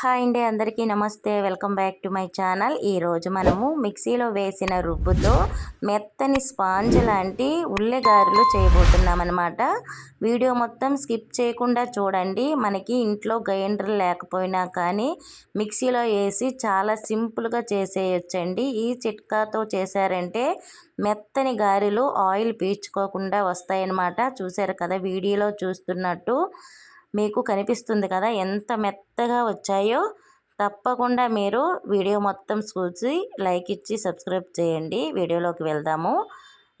Hi అండి అందరికీ నమస్తే. Welcome back to my channel. ఈరోజు మనము మిక్సీలో వేసిన రుబ్బుతో మెత్తని స్పాంజ్ లాంటి ఉల్లెగారులు చేయబోతున్నాం అనమాట వీడియో మొత్తం స్కిప్ చేయకుండా చూడండి. మనకి ఇంట్లో గ్రైండర్ లేకపోయినా కానీ మిక్సీలో వేసి చాలా సింపుల్గా చేసేయచ్చండి. ఈ చిట్కాతో చేశారంటే మెత్తని గారెలు ఆయిల్ పీల్చుకోకుండా వస్తాయన్నమాట. చూసారు కదా వీడియోలో చూస్తున్నట్టు. మీకు కనిపిస్తుంది కదా ఎంత మెత్తగా వచ్చాయో తప్పకుండా మీరు వీడియో మొత్తం చూసి లైక్ ఇచ్చి సబ్స్క్రైబ్ చేయండి. వీడియోలోకి వెళ్దాము.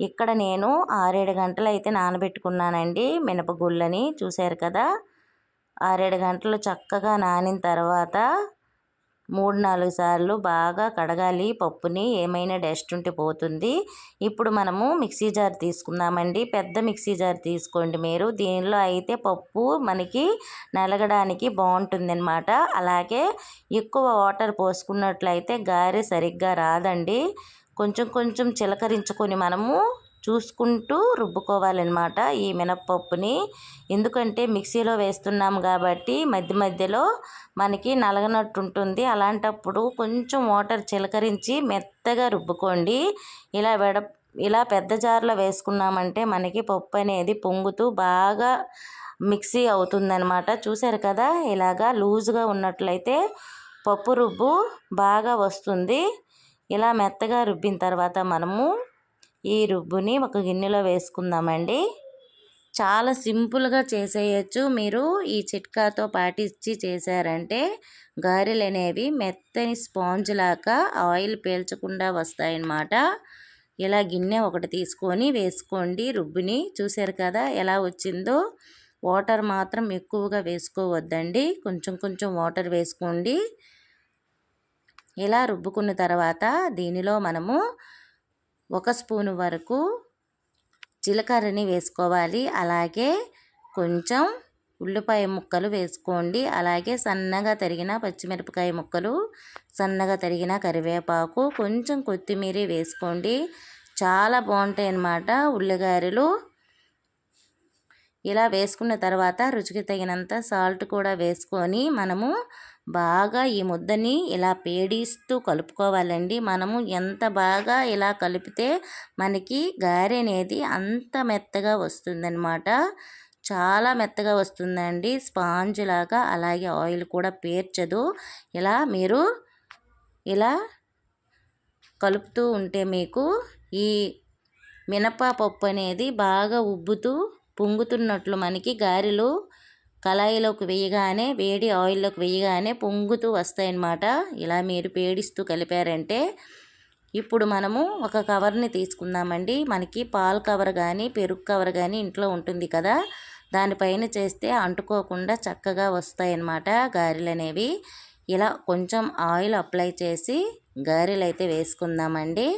ఇక్కడ నేను ఆరేడు గంటలు అయితే నానబెట్టుకున్నానండి మినపగుళ్ళని చూశారు కదా? ఆరేడు గంటలు చక్కగా నానిన తర్వాత మూడు నాలుగు సార్లు బాగా కడగాలి. పప్పుని ఏమైనా డస్ట్ ఉంటే పోతుంది. ఇప్పుడు మనము మిక్సీ జార్ తీసుకుందామండి. పెద్ద మిక్సీ జార్ తీసుకోండి మీరు. దీనిలో అయితే పప్పు మనకి నలగడానికి బాగుంటుంది అనమాట అలాగే ఎక్కువ వాటర్ పోసుకున్నట్లయితే గారె సరిగ్గా రాదండి. కొంచెం కొంచెం చిలకరించుకొని మనము చూసుకుంటూ రుబ్బుకోవాలన్నమాట ఈ మినప్పప్పుని. ఎందుకంటే మిక్సీలో వేస్తున్నాం కాబట్టి మధ్య మధ్యలో మనకి నలగనట్టు ఉంటుంది. అలాంటప్పుడు కొంచెం వాటర్ చిలకరించి మెత్తగా రుబ్బుకోండి. ఇలా వెడ ఇలా పెద్ద జార్లో వేసుకున్నామంటే మనకి పప్పు అనేది పొంగుతూ బాగా మిక్సీ అవుతుందనమాట చూసారు కదా? ఇలాగా లూజ్గా ఉన్నట్లయితే పప్పు రుబ్బు బాగా వస్తుంది. ఇలా మెత్తగా రుబ్బిన తర్వాత మనము ఈ రుబ్బుని ఒక గిన్నెలో వేసుకుందామండి. చాలా సింపుల్గా చేసేయచ్చు. మీరు ఈ చిట్కాతో పాటించి చేశారంటే గారెలు అనేవి మెత్తని స్పాంజ్ లాగా ఆయిల్ పీల్చకుండా వస్తాయన్నమాట. ఇలా గిన్నె ఒకటి తీసుకొని వేసుకోండి. రుబ్బుని చూశారు కదా ఎలా వచ్చిందో. వాటర్ మాత్రం ఎక్కువగా వేసుకోవద్దండి. కొంచెం కొంచెం వాటర్ వేసుకోండి. ఇలా రుబ్బుకున్న తర్వాత దీనిలో మనము ఒక స్పూను వరకు జీలకర్రని వేసుకోవాలి. అలాగే కొంచెం ఉల్లిపాయ ముక్కలు వేసుకోండి. అలాగే సన్నగా తరిగిన పచ్చిమిరపకాయ ముక్కలు సన్నగా తరిగిన కరివేపాకు కొంచెం కొత్తిమీర వేసుకోండి. చాలా బాగుంటాయి అన్నమాట ఉల్లిగారెలు ఇలా వేసుకున్న తర్వాత రుచికి తగినంత సాల్ట్ కూడా వేసుకొని మనము బాగా ఈ ముద్దని ఇలా పేడిస్తూ కలుపుకోవాలండి. మనము ఎంత బాగా ఇలా కలిపితే మనకి గారె అనేది అంత మెత్తగా వస్తుందన్నమాట. చాలా మెత్తగా వస్తుందండి. స్పాంజ్ లాగా అలాగే ఆయిల్ కూడా పేర్చదు. ఇలా మీరు ఇలా కలుపుతూ ఉంటే మీకు ఈ మినప పప్పు అనేది బాగా ఉబ్బుతూ పొంగుతున్నట్లు మనకి గారెలు కళాయిలోకి వేయగానే వేడి ఆయిల్లోకి వేయగానే పొంగుతూ వస్తాయన్నమాట. ఇలా మీరు పేడిస్తూ కలిపారంటే ఇప్పుడు మనము ఒక కవర్ని తీసుకుందామండి. మనకి పాల్ కవర్ కానీ పెరుగు కవర్ కానీ ఇంట్లో ఉంటుంది కదా. దానిపైన చేస్తే అంటుకోకుండా చక్కగా వస్తాయన్నమాట గారెలు అనేవి ఇలా కొంచెం ఆయిల్ అప్లై చేసి గారెలు అయితే వేసుకుందామండి.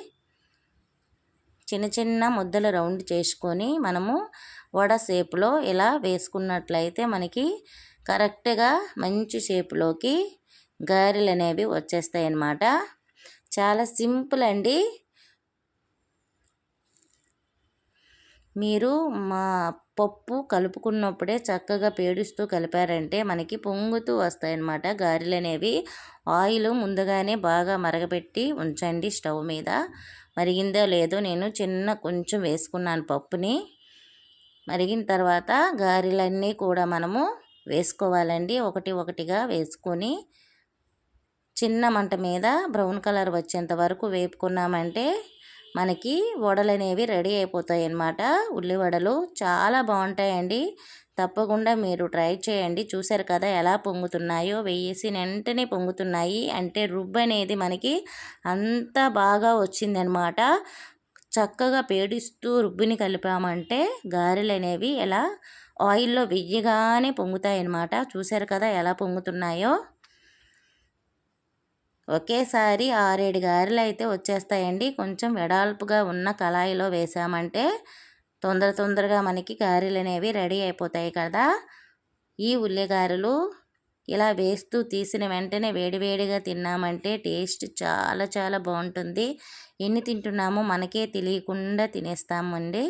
చిన్న చిన్న ముద్దలు రౌండ్ చేసుకొని మనము వడ షేప్లో ఇలా వేసుకున్నట్లయితే మనకి కరెక్ట్గా మంచి షేప్లోకి గారెలు అనేవి వచ్చేస్తాయి అన్నమాట చాలా సింపుల్ అండి. మీరు మా పప్పు కలుపుకున్నప్పుడే చక్కగా పేడుస్తూ కలిపారంటే మనకి పొంగుతూ వస్తాయన్నమాట గారెలు అనేవి ఆయిల్ ముందుగానే బాగా మరగపెట్టి ఉంచండి స్టవ్ మీద. మరిగిందో లేదో నేను చిన్న కొంచెం వేసుకున్నాను పప్పుని. మరిగిన తర్వాత గారెలన్నీ కూడా మనము వేసుకోవాలండి. ఒకటి ఒకటిగా వేసుకొని చిన్న మంట మీద బ్రౌన్ కలర్ వచ్చేంత వరకు వేపుకున్నామంటే మనకి వడలు అనేవి రెడీ అయిపోతాయి అన్నమాట ఉల్లివడలు చాలా బాగుంటాయండి. తప్పకుండా మీరు ట్రై చేయండి. చూసారు కదా ఎలా పొంగుతున్నాయో. వేసి వెంటనే పొంగుతున్నాయి. అంటే రుబ్బు అనేది మనకి అంత బాగా వచ్చిందనమాట చక్కగా పేడిస్తూ రుబ్బుని కలిపామంటే గారెలు అనేవి ఎలా ఆయిల్లో వెయ్యగానే పొంగుతాయన్నమాట. చూసారు కదా ఎలా పొంగుతున్నాయో. ఒకేసారి ఆరేడు గారెలు అయితే వచ్చేస్తాయండి. కొంచెం వెడాల్పుగా ఉన్న కళాయిలో వేసామంటే తొందర తొందరగా మనకి గారెలు అనేవి రెడీ అయిపోతాయి కదా. ఈ ఉల్లిగారెలు ఇలా వేస్తూ తీసిన వెంటనే వేడివేడిగా తిన్నామంటే టేస్ట్ చాలా చాలా బాగుంటుంది. ఎన్ని తింటున్నామో మనకే తెలియకుండా తినేస్తామండి.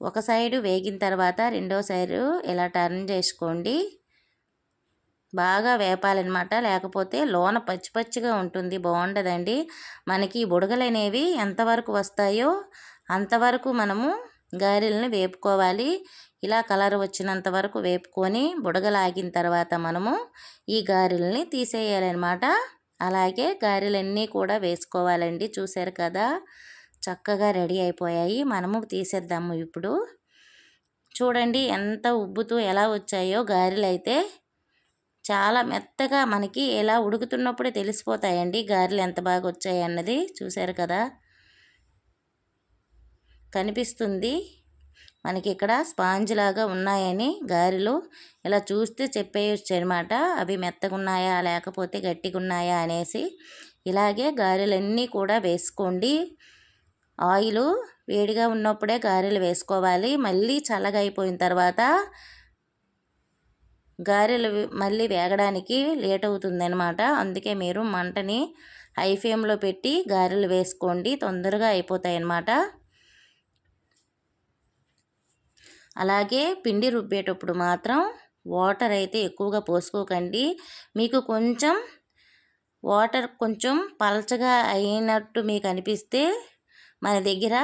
ఒక సైడు వేగిన తర్వాత రెండో సైడు ఇలా టర్న్ చేసుకోండి. బాగా వేపాలన్నమాట. లేకపోతే లోన పచ్చి పచ్చిగా ఉంటుంది. బాగుండదండి. మనకి బుడగలు అనేవి ఎంతవరకు వస్తాయో అంతవరకు మనము గారెలను వేపుకోవాలి. ఇలా కలర్ వచ్చినంత వరకు వేపుకొని బుడగలాగిన తర్వాత మనము ఈ గారెల్ని తీసేయాలన్నమాట. అలాగే గారెలన్నీ కూడా వేసుకోవాలండి. చూశారు కదా? చక్కగా రెడీ అయిపోయాయి. మనము తీసేద్దాము ఇప్పుడు. చూడండి ఎంత ఉబ్బుతూ ఎలా వచ్చాయో గారెలు అయితే చాలా మెత్తగా మనకి ఎలా ఉడుకుతున్నప్పుడే తెలిసిపోతాయండి గారెలు ఎంత బాగా వచ్చాయి అన్నది చూశారు కదా? కనిపిస్తుంది. మనకి ఇక్కడ స్పాంజ్ లాగా ఉన్నాయని గారెలు ఇలా చూస్తే చెప్పేయచ్చు అనమాట అవి మెత్తగా ఉన్నాయా లేకపోతే గట్టిగా ఉన్నాయా అనేసి. ఇలాగే గారెలన్నీ కూడా వేసుకోండి. ఆయిల్ వేడిగా ఉన్నప్పుడే గారెలు వేసుకోవాలి. మళ్ళీ చల్లగా అయిపోయిన తర్వాత గారెలు మళ్ళీ వేగడానికి లేట్ అవుతుందనమాట అందుకే మీరు మంటని హై ఫ్లేమ్లో పెట్టి గారెలు వేసుకోండి. తొందరగా అయిపోతాయి అన్నమాట అలాగే పిండి రుబ్బేటప్పుడు మాత్రం వాటర్ అయితే ఎక్కువగా పోసుకోకండి. మీకు కొంచెం వాటర్ కొంచెం పలచగా అయినట్టు మీకు అనిపిస్తే మన దగ్గర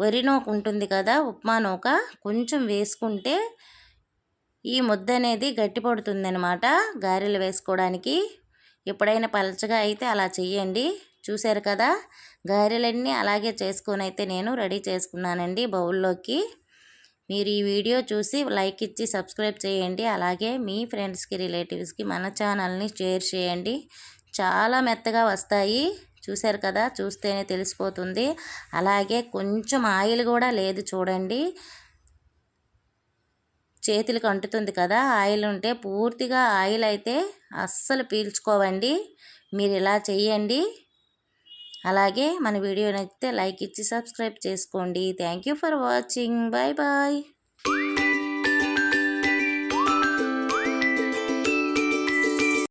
వరి నూక ఉంటుంది కదా ఉప్మా నూక కొంచెం వేసుకుంటే ఈ ముద్ద అనేది గట్టిపడుతుంది అనమాట గారెలు వేసుకోవడానికి. ఎప్పుడైనా పలచగా అయితే అలా చెయ్యండి. చూశారు కదా గారెలన్నీ అలాగే చేసుకొని అయితే నేను రెడీ చేసుకున్నానండి బౌల్లోకి. మీరు ఈ వీడియో చూసి లైక్ ఇచ్చి సబ్స్క్రైబ్ చేయండి. అలాగే మీ ఫ్రెండ్స్కి రిలేటివ్స్కి మన ఛానల్ని షేర్ చేయండి. చాలా మెత్తగా వస్తాయి. చూశారు కదా? చూస్తేనే తెలిసిపోతుంది. అలాగే కొంచెం ఆయిల్ కూడా లేదు చూడండి. చేతులకు అంటుతుంది కదా? ఆయిల్ ఉంటే పూర్తిగా ఆయిల్ అయితే అస్సలు పీల్చుకోవండి. మీరు ఇలా చేయండి. అలాగే మన వీడియో నచ్చితే లైక్ ఇచ్చి సబ్స్క్రైబ్ చేసుకోండి. Thank you for watching bye bye